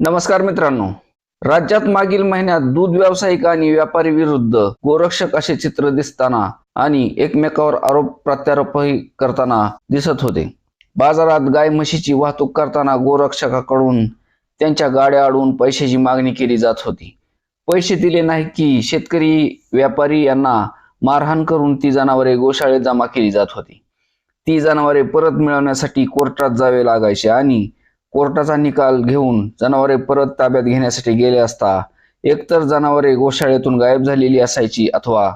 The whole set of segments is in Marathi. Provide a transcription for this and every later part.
नमस्कार मित्रांनो. राज्यात मागील महिन्यात दूध व्यावसायिक आणि व्यापारी विरुद्ध गोरक्षक असे चित्र दिसताना आणि एकमेकावर आरोप प्रत्यारोपही करताना दिसत होते. बाजारात गाय म्हशीची वाहतूक करताना गोरक्षकाकडून त्यांच्या गाड्या अडवून पैशाची मागणी केली जात होती. पैसे दिले नाही की शेतकरी व्यापारी यांना मारहाण करून ती जनावरे गोशाळेत जमा केली जात होती. ती जनावरे परत मिळवण्यासाठी कोर्टात जावे लागायचे आणि कोर्टाचा निकाल घेऊन जनावरे परत ताब्यात घेण्यासाठी गेले असता एकतर जनावरे गोशाळेतून गायब झालेली असायची अथवा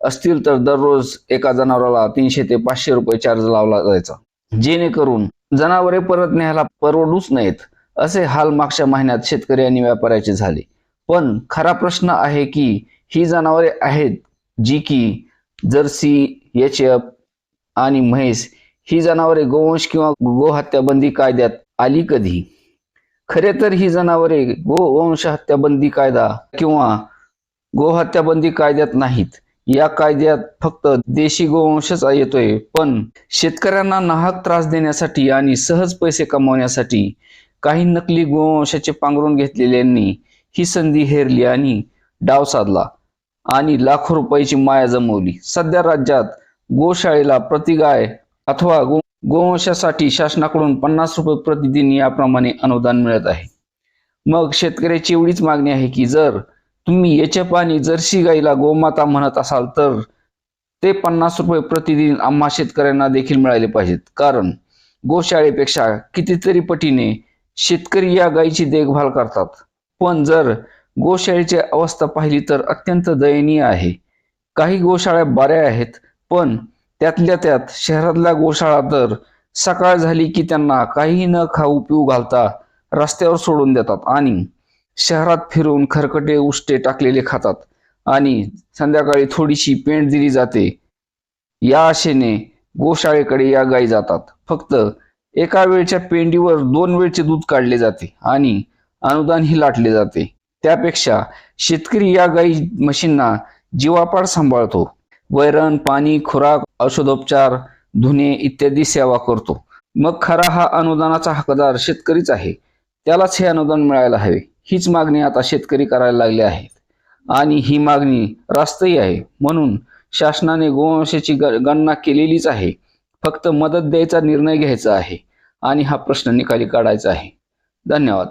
असतील तर दररोज एका जनावराला तीनशे ते पाचशे रुपये चार्ज लावला जायचा. जेणेकरून जनावरे परत न्यायला परवडूच नाहीत असे हाल मागच्या महिन्यात शेतकरी आणि व्यापाऱ्याचे झाले. पण खरा प्रश्न आहे की ही जनावरे आहेत जी की जर्सी एच एफ आणि म्हैस ही जनावरे गोवंश किंवा गोहत्याबंदी कायद्यात आली कधी? खरे तर ही जनावरे गोवंश हत्याबंदी कायदा किंवा गोहत्याबंदी कायद्यात नाहीत. या कायद्यात फक्त देशी गोवंशच येतोय पण शेतकऱ्यांना नाहक त्रास देण्यासाठी आणि सहज पैसे कमवण्यासाठी काही नकली गोवंशाचे पांघरून घेतलेल्यांनी ही संधी हेरली आणि डाव साधला आणि लाखो रुपयाची माया जमवली. सध्या राज्यात गोशाळेला प्रतिगाय अथवा गो गोवंशासाठी शासनाकडून पन्नास रुपये प्रतिदिन याप्रमाणे अनुदान मिळत आहे. मग शेतकऱ्याची एवढीच मागणी आहे की जर तुम्ही याच्या पाणी जर्सी गाईला गोमाता म्हणत असाल तर ते पन्नास रुपये प्रतिदिन आम्हा शेतकऱ्यांना देखील मिळाले पाहिजेत. कारण गोशाळेपेक्षा कितीतरी पटीने शेतकरी या गायीची देखभाल करतात. पण जर गोशाळेची अवस्था पाहिली तर अत्यंत दयनीय आहे. काही गोशाळ्या बऱ्या आहेत पण त्यातल्या त्यात शहरातल्या गोशाळा तर सकाळ झाली की त्यांना काही न खाऊ पिऊ घालता रस्त्यावर सोडून देतात आणि शहरात फिरून खरकटे उष्टे टाकलेले खातात आणि संध्याकाळी थोडीशी पेंट दिली जाते. या आशेने गोशाळेकडे या गायी जातात. फक्त एका वेळच्या पेंडीवर दोन वेळचे दूध काढले जाते आणि अनुदानही लाटले जाते. त्यापेक्षा शेतकरी या गाई म्हशींना जीवापाड सांभाळतो. वैरण पाणी खुराक औषधोपचार धुणे इत्यादी सेवा करतो. मग खरा हा अनुदानाचा हकदार शेतकरीच आहे. त्यालाच हे अनुदान मिळायला हवे. हीच मागणी आता शेतकरी करायला लागले आहेत. आणि ही मागणी रास्तही आहे. म्हणून शासनाने गोवंशाची ग- गणना केलेलीच आहे. फक्त मदत द्यायचा निर्णय घ्यायचा आहे. आणि हा प्रश्न निकाली काढायचा आहे. धन्यवाद.